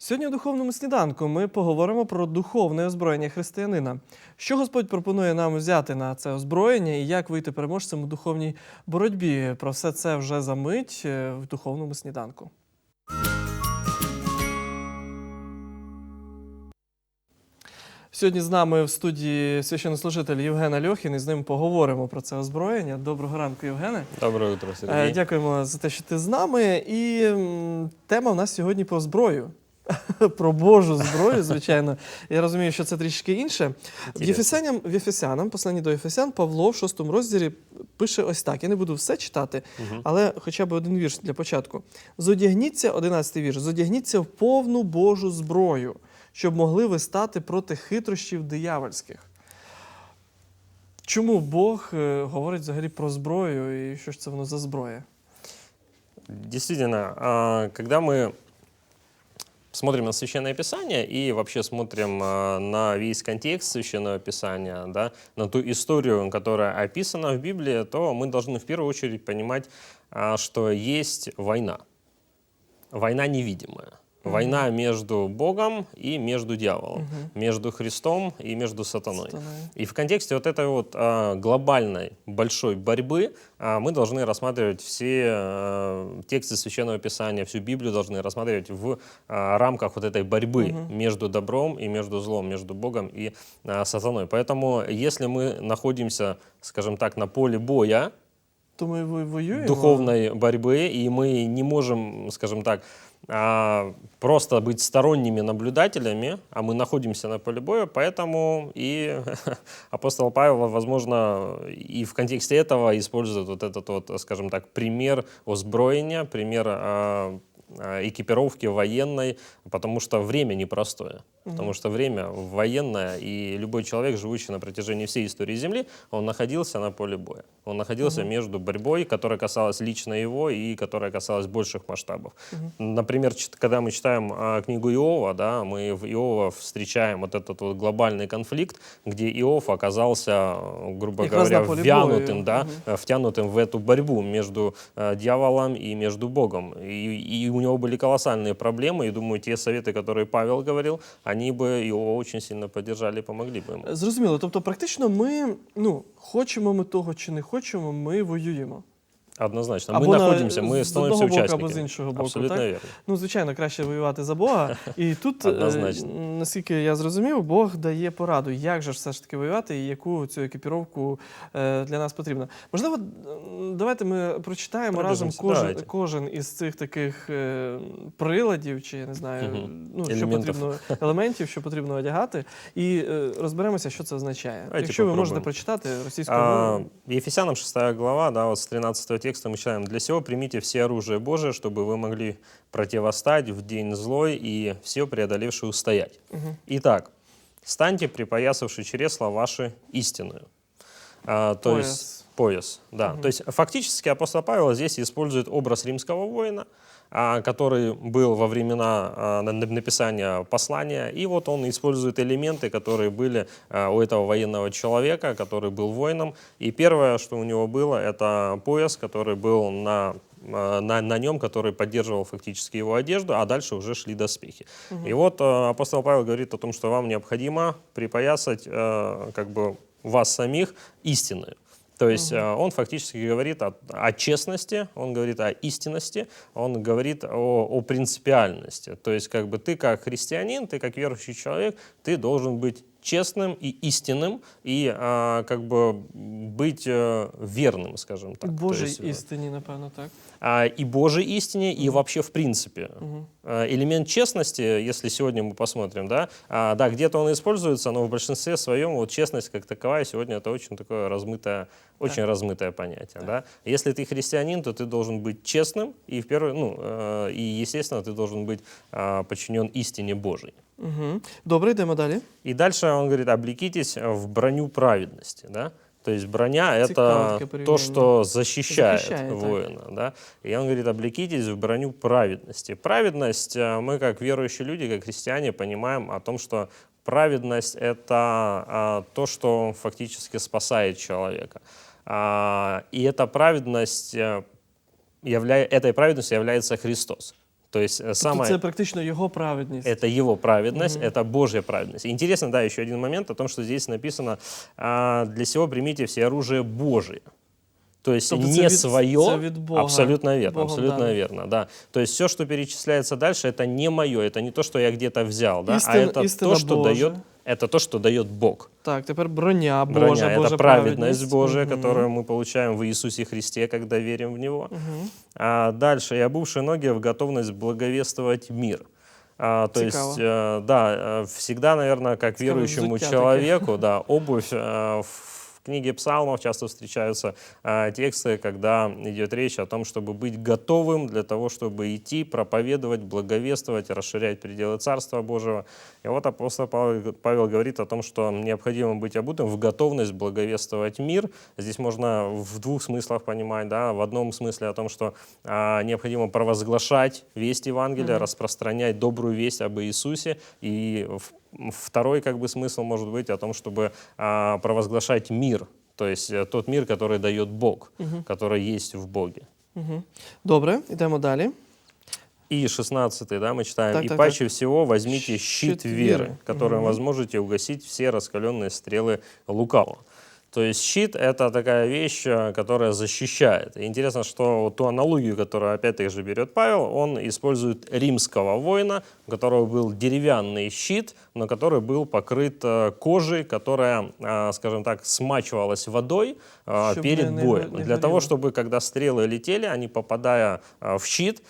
Сьогодні у духовному сніданку ми поговоримо про духовне озброєння християнина. Що Господь пропонує нам взяти на це озброєння і як вийти переможцем у духовній боротьбі? Про все це вже за мить е, в духовному сніданку. Сьогодні з нами в студії священнослужитель Євген Альохін, і з ним поговоримо про це озброєння. Доброго ранку, Євгене. Доброе утро, Е, Сергей. Дякуємо за те, що ти з нами. І тема в нас сьогодні про зброю. Про Божу зброю, звичайно. Я розумію, що це трішки інше. В Єфесянам, в Єфесянам, посланні до Єфесян, Павло в шостому розділі пише ось так. Я не буду все читати, але хоча б один вірш для початку. Зодягніться, 11 вірш, зодягніться в повну Божу зброю, щоб могли ви стати проти хитрощів диявольських. Чому Бог е, говорить взагалі про зброю і що ж це воно за зброя? Действительно, когда мы смотрим на Священное Писание и вообще смотрим а, на весь контекст Священного Писания, да, на ту историю, которая описана в Библии, то мы должны в первую очередь понимать, а, что есть война. Война невидимая. Война между Богом и между дьяволом, между Христом и между сатаной. Сатаною. И в контексте вот этой вот а, глобальной большой борьбы а, мы должны рассматривать все а, тексты Священного Писания, всю Библию должны рассматривать в а, рамках вот этой борьбы между добром и между злом, между Богом и а, сатаной. Поэтому если мы находимся, скажем так, на поле боя, То ми во- воюємо. духовной борьбы, и мы не можем, скажем так, а, просто быть сторонними наблюдателями, а мы находимся на поле боя, поэтому и апостол Павел, возможно, и в контексте этого использует вот этот вот, скажем так, пример озброения, пример а, экипировки военной, потому что время непростое. Потому что время военное, и любой человек, живущий на протяжении всей истории Земли, он находился на поле боя. Он находился между борьбой, которая касалась лично его и которая касалась больших масштабов. Например, чит- когда мы читаем а, книгу Иова, да, мы в Иова встречаем вот этот вот глобальный конфликт, где Иов оказался, э, грубо раз говоря, втянутым, боя. да, э, втянутым в эту борьбу между э, дьяволом и между Богом. И, и у него были колоссальные проблемы, и думаю, те советы, которые Павел говорил, они бы его очень сильно поддержали и помогли бы ему. Зрозуміло. Тобто, практично ми, ну, хочемо ми того чи не хочемо, ми воюємо. Однозначно. Або мы на- находимся, мы з становимся одного боку, участниками. або з іншого боку, Абсолютно так? верно. Ну, звичайно, краще воювати за Бога. І тут, е, Однозначно. наскільки я зрозумів, Бог дає пораду, як же все ж таки воювати і яку цю екіпіровку е, для нас потрібно. Можливо, давайте ми прочитаємо разом кожен, давайте. кожен із цих таких е, приладів, чи я не знаю, Мгм. ну, що Елементів. потрібно, елементів, що потрібно одягати, і розберемося, що це означає. Давайте Якщо ви можете прочитати російською мовою. Ефесянам 6 глава, да, вот с 13 текста мы читаем. «Для сего примите все оружие Божие, чтобы вы могли противостать в день злой и все преодолевши устоять. Итак, станьте, припоясавши чресла ваши истинную». А, то Пояс. есть пояс, да. То есть фактически апостол Павел здесь использует образ римского воина, а, который был во времена а, на- написания послания, и вот он использует элементы, которые были а, у этого военного человека, который был воином. И первое, что у него было, это пояс, который был на на, на нем, который поддерживал фактически его одежду, а дальше уже шли доспехи. И вот а, апостол Павел говорит о том, что вам необходимо припоясать а, как бы вас самих истинную. То есть э, он фактически говорит о, о честности, он говорит о истинности, он говорит о, о принципиальности. То есть как бы ты как христианин, ты как верующий человек, ты должен быть честным и истинным, и а, как бы быть э, верным, скажем так. То Божій есть, э, істині, напевно, так. а, и Божьей истине, и вообще в принципе. А, Элемент честности, если сегодня мы посмотрим, да, а, да, где-то он используется, но в большинстве своем вот честность как таковая сегодня это очень такое размытое, очень размытое понятие, да. Если ты христианин, то ты должен быть честным, и в первую, ну, э, и естественно ты должен быть а, подчинен истине Божией. Угу. Добре, йдемо далі. И дальше он говорит, облекитесь в броню праведности, да? То есть броня Цікаве это таке то, порівняння. что защищает, Защищает, так. воина, да? И он говорит, облекитесь в броню праведности. Праведность, э, мы как верующие люди, как христиане понимаем о том, что праведность это а, то, что фактически спасает человека. А, и эта праведность, э, явля... этой праведностью является Христос. То есть э, Тобто самое... це практично його праведність. Это его праведность, это Божья праведность. Интересно, да, еще один момент о том, что здесь написано а, «для сего примите все оружие Божие». То есть Тобто не це від- свое, це від Бога, абсолютно верно, Богом абсолютно дане. верно, да. То есть все, что перечисляется дальше, это не мое, это не то, что я где-то взял, да, Истин- а это истина то, что Божия. дает, это то, что дает Бог. Так, тепер броня Божа, Броня Божа это праведность Божия, Мгм. которую мы получаем в Иисусе Христе, когда верим в Него. Мгм. А дальше, и обувши ноги в готовность благовествовать мир. А, то Цікаво. есть, э, да, э, всегда, наверное, как Цікаве верующему человеку, да, обувь э, в книге псалмов часто встречаются э, тексты, когда идет речь о том, чтобы быть готовым для того, чтобы идти, проповедовать, благовествовать, расширять пределы Царства Божьего. И вот апостол Павел, Павел говорит о том, что необходимо быть обутым в готовность благовествовать мир. Здесь можно в двух смыслах понимать. Да? В одном смысле о том, что а, необходимо провозглашать весть Евангелия, распространять добрую весть об Иисусе. И в- второй как бы смысл может быть о том, чтобы а, провозглашать мир, то есть э, тот мир, который дает Бог, который есть в Боге. Мгм. Добре, йдемо далі. И 16 да, мы читаем. Так, «И так, паче всего возьмите Щит щит, веры, веры». которым Мгм. возможете угасить все раскаленные стрелы лукавого». То есть щит — это такая вещь, э, которая защищает. И интересно, что ту аналогию, которую опять-таки же берет Павел, он использует римского воина, у которого был деревянный щит, но который был покрыт э, кожей, которая, э, скажем так, смачивалась водой э, Чтоб перед не- не боем. го- не Для того, горело. чтобы когда стрелы летели, они попадая в щит,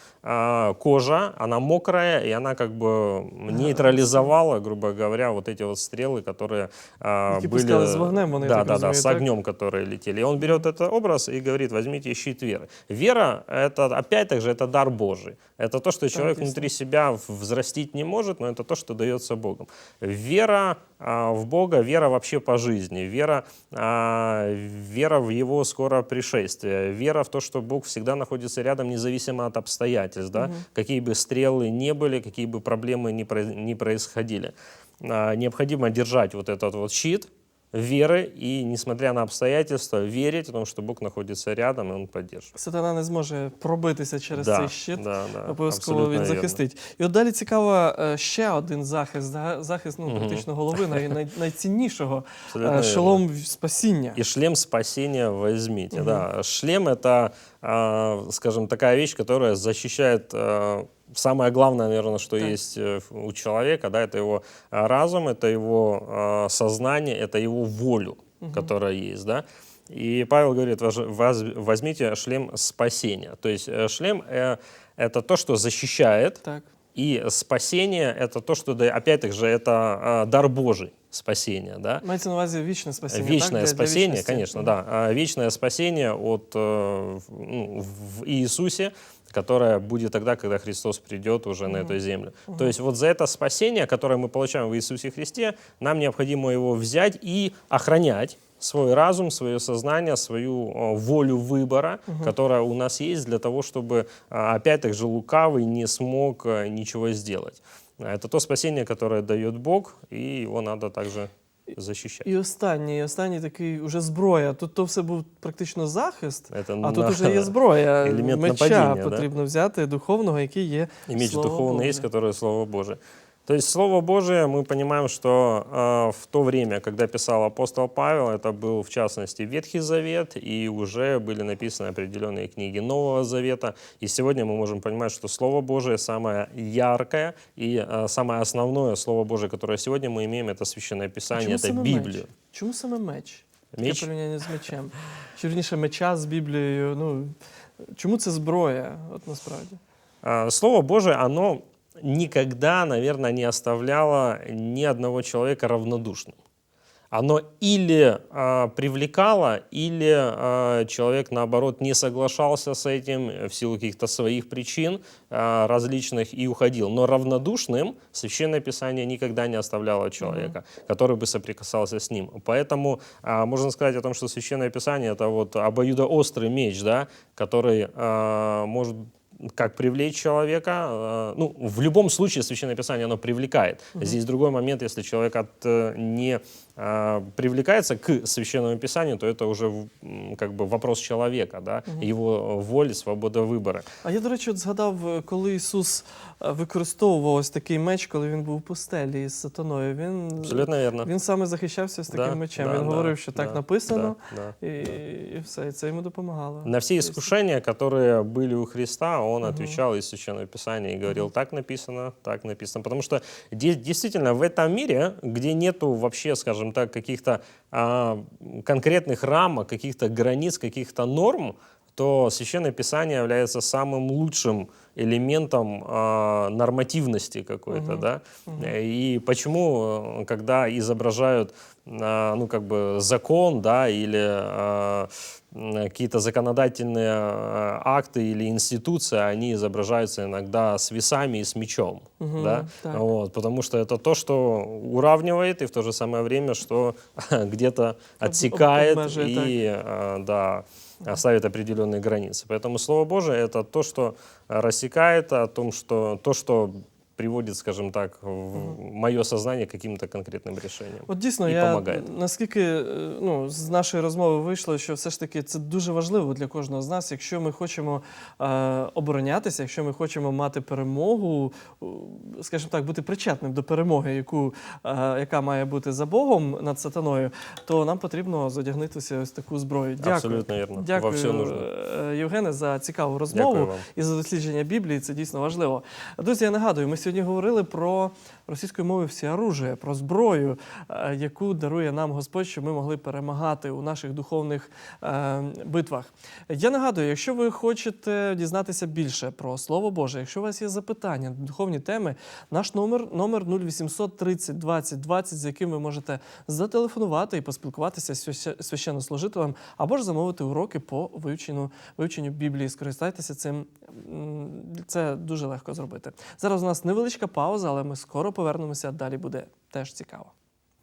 кожа, она мокрая, и она как бы нейтрализовала, грубо говоря, вот эти вот стрелы, которые э, Які были... пускали з вогнем, вони, да, так да, да, с так? огнем, которые летели. И он берет этот образ и говорит, возьмите щит веры. Вера, это опять-таки же, это дар Божий. Это то, что человек внутри себя взрастить не может, но это то, что дается Богом. Вера а, в Бога, вера вообще по жизни, вера, а, вера в Его скорое пришествие, вера в то, что Бог всегда находится рядом, независимо от обстоятельств, да? какие бы стрелы не были, какие бы проблемы не, про- не происходили. А, Необходимо держать вот этот вот щит, веры и, несмотря на обстоятельства, верить в том, что Бог находится рядом и Он поддержит. Сатана не зможе пробитися через Да, цей щит. да, да, Обов'язково абсолютно він вірно. захистить. І от далі цікаво е, ще один захист, да, захист ну, практично голови, най, най, найціннішого Абсолютно е, вірно. шолом спасіння. И шлем спасения возьмите. Да. Шлем это, а, скажем, такая вещь, которая защищает а, самое главное, наверное, что Так. есть э, у человека, да, это его а, разум, это его а, сознание, это его волю, которая есть, да. И Павел говорит, «Вож- воз- возьмите шлем спасения. То есть э, шлем э, это то, что защищает, Так. и спасение это то, что, да- опять-таки же, это а, дар Божий, спасение, да. Мається на увазі вічне спасіння. так? Вечное Для- для спасение, вічності. конечно, да. А, Вечное спасение от, э, в- ну, в Иисусе, которое будет тогда, когда Христос придет уже на эту землю. То есть вот за это спасение, которое мы получаем в Иисусе Христе, нам необходимо его взять и охранять свой разум, свое сознание, свою э, волю выбора, которая у нас есть для того, чтобы, а, опять-таки же, лукавый не смог э, ничего сделать. А Это то спасение, которое дает Бог, и его надо также защищать. І останній, останній такий уже зброя. Тут то все був практично захист, Это а на- тут уже є зброя. елемент Меча нападіння, да? потрібно взяти духовного, який є. И меч Слово духовный Божие. есть, которое Слово Божие. То есть Слово Божие, мы понимаем, что э, в то время, когда писал апостол Павел, это был в частности Ветхий Завет, и уже были написаны определенные книги Нового Завета. И сегодня мы можем понимать, что Слово Божие самое яркое и э, самое основное Слово Божие, которое сегодня мы имеем, это Священное А Писание, чому это саме Библия. меч? Чому саме меч? Таке Меч? порівняння з мечем. Чи вірніше меча з Біблією. Ну, чому це зброя, от насправді? А, Слово Божие, оно никогда, наверное, не оставляло ни одного человека равнодушным. Оно или а, привлекало, или а, человек, наоборот, не соглашался с этим э, в силу каких-то своих причин а, различных и уходил. Но равнодушным Священное Писание никогда не оставляло человека, который бы соприкасался с ним. Поэтому а, можно сказать о том, что Священное Писание — это вот обоюдоострый меч, да, который а, может как привлечь человека. Э, Ну, в любом случае Священное Писание, оно привлекает. Здесь другой момент, если человек от, э, не э, привлекается к Священному Писанию, то это уже в- м, как бы вопрос человека, да, его воли, свобода выбора. А я, до речі, от згадав, е, коли Ісус е, використовував ось такий меч, коли він був у пустелі із сатаною. Він, Абсолютно верно. він саме захищався з таким Да, мечем. да, він да, говорив, що так да, написано, да, да. І, і все, і це йому допомагало. На все Тобто, искушения, которые были у Христа, он отвечал из Священного Писания и говорил, так написано, так написано. Потому что де- действительно в этом мире, где нету вообще, скажем так, каких-то а, конкретных рамок, каких-то границ, каких-то норм, то Священное Писание является самым лучшим элементом а, нормативности какой-то, да. И почему, э, когда изображают, а, ну как бы закон, да, или м, какие-то законодательные акты или институции, они изображаются иногда с весами и с мечом, Мгм, да. так. Вот, потому что это то, что уравнивает и в то же самое время, что где-то отсекает так. и а, да, ставит определенные границы. Поэтому Слово Божие это то, что рассекает, о том, что то, что приводит, скажем так, в мое сознание к каким-то конкретным решениям. От дійсно, і я помагає. наскільки е, ну, з нашої розмови вийшло, що все ж таки це дуже важливо для кожного з нас, якщо ми хочемо е, оборонятися, якщо ми хочемо мати перемогу, скажімо так, бути причетним до перемоги, яку, е, яка має бути за Богом над сатаною, то нам потрібно задягнутися ось таку зброю. Дякую. Абсолютно вірно. Дякую, Во нужно. е, Євгене, за цікаву розмову Дякую вам. і за дослідження Біблії. Це дійсно важливо. Друзі, я нагадую, ми сьогодні говорили про російською мовою всі оружие, про зброю, е, яку дарує нам Господь, щоб ми могли перемагати у наших духовних е, битвах. Я нагадую, якщо ви хочете дізнатися більше про Слово Боже, якщо у вас є запитання, духовні теми, наш номер номер 0800 30 20 20, з яким ви можете зателефонувати і поспілкуватися з священнослужителем, або ж замовити уроки по вивченню, вивченню Біблії. Скористайтеся цим. Це дуже легко зробити. Зараз у нас невеличка пауза, але ми скоро повернемося. Далі буде теж цікаво.